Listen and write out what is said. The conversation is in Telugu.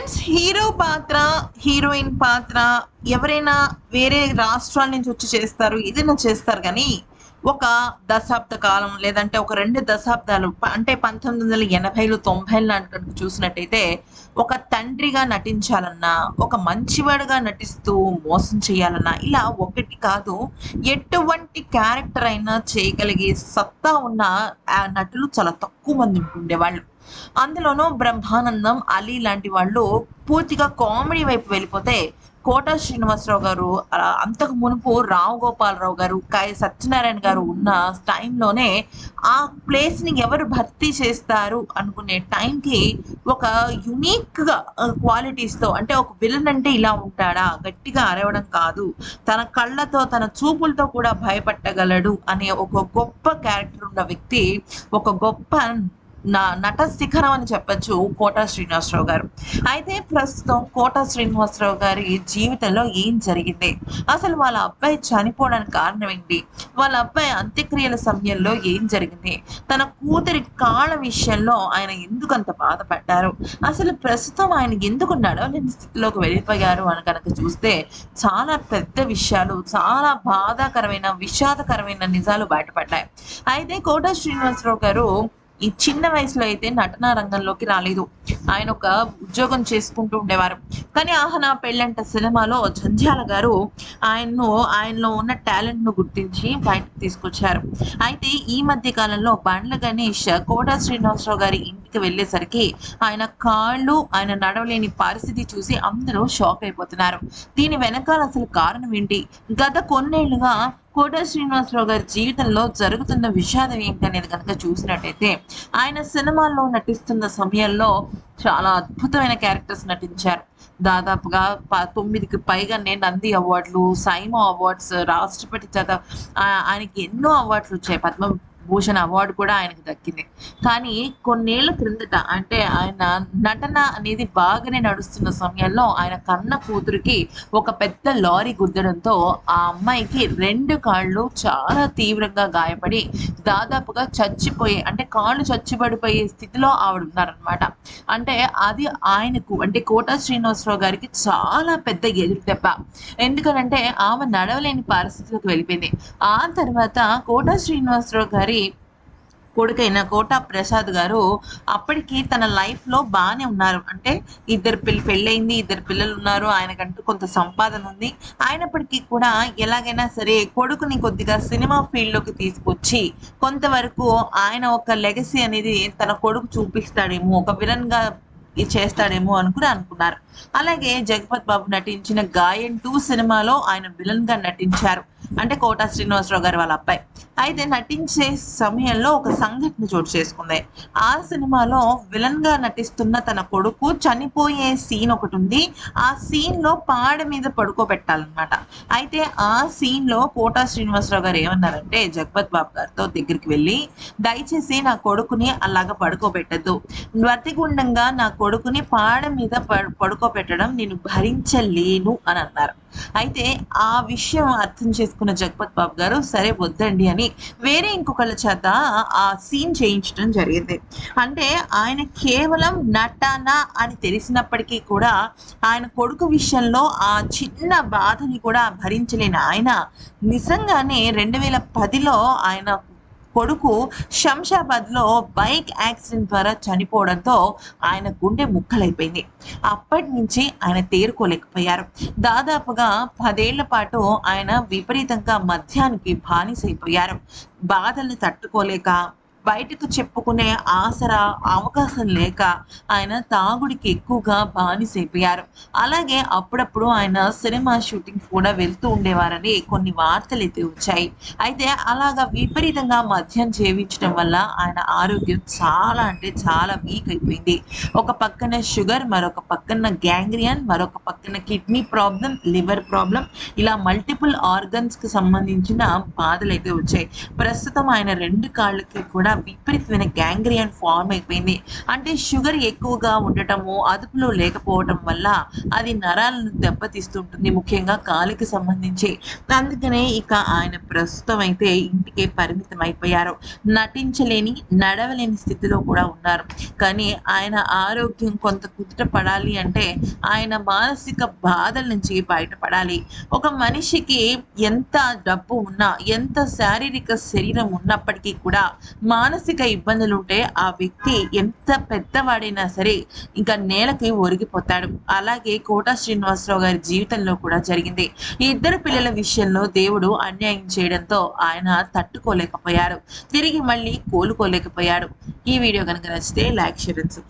ఫ్రెండ్స్ హీరో పాత్ర హీరోయిన్ పాత్ర ఎవరైనా వేరే రాష్ట్రాల నుంచి వచ్చి చేస్తారు ఏదైనా చేస్తారు కానీ ఒక దశాబ్ద కాలం లేదంటే ఒక రెండు దశాబ్దాలు అంటే పంతొమ్మిది వందల ఎనభైలు తొంభైలు నాటి చూసినట్టయితే ఒక తండ్రిగా నటించాలన్నా ఒక మంచివాడుగా నటిస్తూ మోసం చేయాలన్నా ఇలా ఒకటి కాదు ఎటువంటి క్యారెక్టర్ అయినా చేయగలిగే సత్తా ఉన్న ఆ నటులు చాలా తక్కువ మంది ఉండేవాళ్ళు అందులోనూ బ్రహ్మానందం అలీ లాంటి వాళ్ళు పూర్తిగా కామెడీ వైపు వెళ్ళిపోతే కోట శ్రీనివాసరావు గారు అంతకు మునుపు రావు గోపాలరావు గారు కాయ సత్యనారాయణ గారు ఉన్న టైంలోనే ఆ ప్లేస్ని ఎవరు భర్తీ చేస్తారు అనుకునే టైంకి ఒక యునిక్గా క్వాలిటీస్తో అంటే ఒక విలన్ అంటే ఇలా ఉంటాడా? గట్టిగా అరవడం కాదు. తన కళ్ళతో తన చూపులతో కూడా భయపట్టగలడు అనే ఒక గొప్ప క్యారెక్టర్ ఉన్న వ్యక్తి ఒక గొప్ప నట శిఖరం అని చెప్పొచ్చు కోట శ్రీనివాసరావు గారు. అయితే ప్రస్తుతం కోట శ్రీనివాసరావు గారి జీవితంలో ఏం జరిగింది? అసలు వాళ్ళ అబ్బాయి చనిపోవడానికి కారణం ఏంటి? వాళ్ళ అబ్బాయి అంత్యక్రియల సమయంలో ఏం జరిగింది? తన కూతురి కాళ్ళ విషయంలో ఆయన ఎందుకు అంత బాధపడ్డారు? అసలు ప్రస్తుతం ఆయన ఎందుకు నడవలేని స్థితిలోకి వెళ్ళిపోయారు అని కనుక చూస్తే చాలా పెద్ద విషయాలు చాలా బాధాకరమైన విషాదకరమైన నిజాలు బయటపడ్డాయి. అయితే కోట శ్రీనివాసరావు గారు ఈ చిన్న వయసులో అయితే నటనా రంగంలోకి రాలేదు. ఆయన ఒక ఉద్యోగం చేసుకుంటూ ఉండేవారు. కానీ ఆహనా పెళ్ళంట సినిమాలో జంధ్యాల గారు ఆయన్ను ఆయనలో ఉన్న టాలెంట్ను గుర్తించి బయటకు తీసుకొచ్చారు. అయితే ఈ మధ్య కాలంలో బండ్ల గణేష్ కోట శ్రీనివాసరావు గారి ఇంటికి వెళ్ళేసరికి ఆయన కాళ్ళు ఆయన నడవలేని పరిస్థితి చూసి అందరూ షాక్ అయిపోతున్నారు. దీని వెనకాల అసలు కారణం ఏంటి? గత కొన్నేళ్ళుగా కోట శ్రీనివాసరావు గారి జీవితంలో జరుగుతున్న విషాదం ఏంటి అనేది కనుక చూసినట్టయితే ఆయన సినిమాల్లో నటిస్తున్న సమయంలో చాలా అద్భుతమైన క్యారెక్టర్స్ నటించారు. దాదాపుగా ప- తొమ్మిదికి నేను నంది అవార్డులు సైమో అవార్డ్స్ రాష్ట్రపతి చేత ఆయనకి ఎన్నో అవార్డులు వచ్చాయి. పద్మ భూషణ్ అవార్డు కూడా ఆయనకు దక్కింది. కానీ కొన్నేళ్ళ క్రిందట అంటే ఆయన నటన అనేది బాగానే నడుస్తున్న సమయంలో ఆయన కన్న కూతురికి ఒక పెద్ద లారీ గుద్దడంతో ఆ అమ్మాయికి రెండు కాళ్ళు చాలా తీవ్రంగా గాయపడి దాదాపుగా చచ్చిపోయే అంటే కాళ్ళు చచ్చిపడిపోయే స్థితిలో ఆవిడ ఉన్నారనమాట అంటే అది ఆయనకు అంటే కోట శ్రీనివాసరావు గారికి చాలా పెద్ద ఎదురు దెబ్బ. ఎందుకనంటే ఆమె నడవలేని పరిస్థితులకు వెళ్ళిపోయింది. ఆ తర్వాత కోట శ్రీనివాసరావు గారి కొడుకైన కోట ప్రసాద్ గారు అప్పటికి తన లైఫ్లో బాగానే ఉన్నారు. అంటే ఇద్దరు పిల్ల పెళ్ళయింది ఇద్దరు పిల్లలు ఉన్నారు ఆయనకంటూ కొంత సంపాదన ఉంది. అయినప్పటికీ కూడా ఎలాగైనా సరే కొడుకుని కొద్దిగా సినిమా ఫీల్డ్లోకి తీసుకొచ్చి కొంతవరకు ఆయన ఒక లెగసీ అనేది తన కొడుకు చూపిస్తాడేమో ఒక విలన్గా ఇది చేస్తాడేమో కూడా అనుకున్నారు. అలాగే జగపత్ బాబు నటించిన గాయన్ టూ సినిమాలో ఆయన విలన్గా నటించారు. అంటే కోట శ్రీనివాసరావు గారు వాళ్ళ అబ్బాయి. అయితే నటించే సమయంలో ఒక సంఘటన చోటు చేసుకుంది. ఆ సినిమాలో విలన్గా నటిస్తున్న తన కొడుకు చనిపోయే సీన్ ఒకటి ఉంది. ఆ సీన్లో పాడ మీద పడుకోబెట్టాలన్నమాట. అయితే ఆ సీన్లో కోట శ్రీనివాసరావు గారు ఏమన్నారంటే జగపత్ బాబు గారితో దగ్గరికి వెళ్ళి దయచేసి నా కొడుకుని అలాగా పడుకోబెట్టద్దు. వర్తిగుండంగా నా కొడుకుని పాడ మీద పడు- పడుకోబెట్టడం నేను భరించలేను అని అన్నారు. అయితే ఆ విషయం అర్థం చేసుకున్న జగపత్ బాబు గారు సరే వద్దండి అని వేరే ఇంకొకళ్ళ చేత ఆ సీన్ చేయించడం జరిగింది. అంటే ఆయన కేవలం నటన అని తెలిసినప్పటికీ కూడా ఆయన కొడుకు విషయంలో ఆ చిన్న బాధని కూడా భరించలేని ఆయన నిజంగానే రెండు వేల పదిలో ఆయన కొడుకు శంషాబాద్లో బైక్ యాక్సిడెంట్ ద్వారా చనిపోవడంతో ఆయన గుండె ముక్కలైపోయింది. అప్పటి నుంచి ఆయన తేరుకోలేకపోయారు. దాదాపుగా పదేళ్ళ పాటు ఆయన విపరీతంగా మద్యానికి బానిసైపోయారు. బాధల్ని తట్టుకోలేక బయటకు చెప్పుకునే ఆసరా అవకాశం లేక ఆయన తాగుడికి ఎక్కువగా బానిసైపోయారు. అలాగే అప్పుడప్పుడు ఆయన సినిమా షూటింగ్ కూడా వెళ్తూ ఉండేవారని కొన్ని వార్తలు అయితే వచ్చాయి. అయితే అలాగా విపరీతంగా మద్యం సేవించడం వల్ల ఆయన ఆరోగ్యం చాలా అంటే చాలా వీక్ అయిపోయింది. ఒక పక్కన షుగర్ మరొక పక్కన గ్యాంగ్రియన్ మరొక పక్కన కిడ్నీ ప్రాబ్లం లివర్ ప్రాబ్లం ఇలా మల్టిపుల్ ఆర్గన్స్కి సంబంధించిన బాధలు అయితే వచ్చాయి. ప్రస్తుతం ఆయన రెండు కాళ్ళకి కూడా విపరీతమైన గ్యాంగ్రియన్ ఫార్మ్ అయిపోయింది. అంటే షుగర్ ఎక్కువగా ఉండటము అదుపులో లేకపోవటం వల్ల అది నరాలను దెబ్బతీస్తుంటుంది ముఖ్యంగా కాలికి సంబంధించి. అందుకనే ఇక ఆయన ప్రస్తుతం అయితే ఇంటికే పరిమితం అయిపోయారు. నటించలేని నడవలేని స్థితిలో కూడా ఉన్నారు. కానీ ఆయన ఆరోగ్యం కొంత కుదుట పడాలి అంటే ఆయన మానసిక బాధల నుంచి బయటపడాలి. ఒక మనిషికి ఎంత డబ్బు ఉన్నా ఎంత శారీరక శరీరం ఉన్నప్పటికీ కూడా మానసిక ఇబ్బందులు ఉంటే ఆ వ్యక్తి ఎంత పెద్దవాడైనా సరే ఇంకా నేలకి ఒరిగిపోతాడు. అలాగే కోటా శ్రీనివాసరావు గారి జీవితంలో కూడా జరిగింది. ఈ ఇద్దరు పిల్లల విషయంలో దేవుడు అన్యాయం చేయడంతో ఆయన తట్టుకోలేకపోయారు. తిరిగి మళ్ళీ కోలుకోలేకపోయాడు. ఈ వీడియో కనుక నచ్చితే లైక్ షేర్ అండ్ సబ్స్క్రైబ్.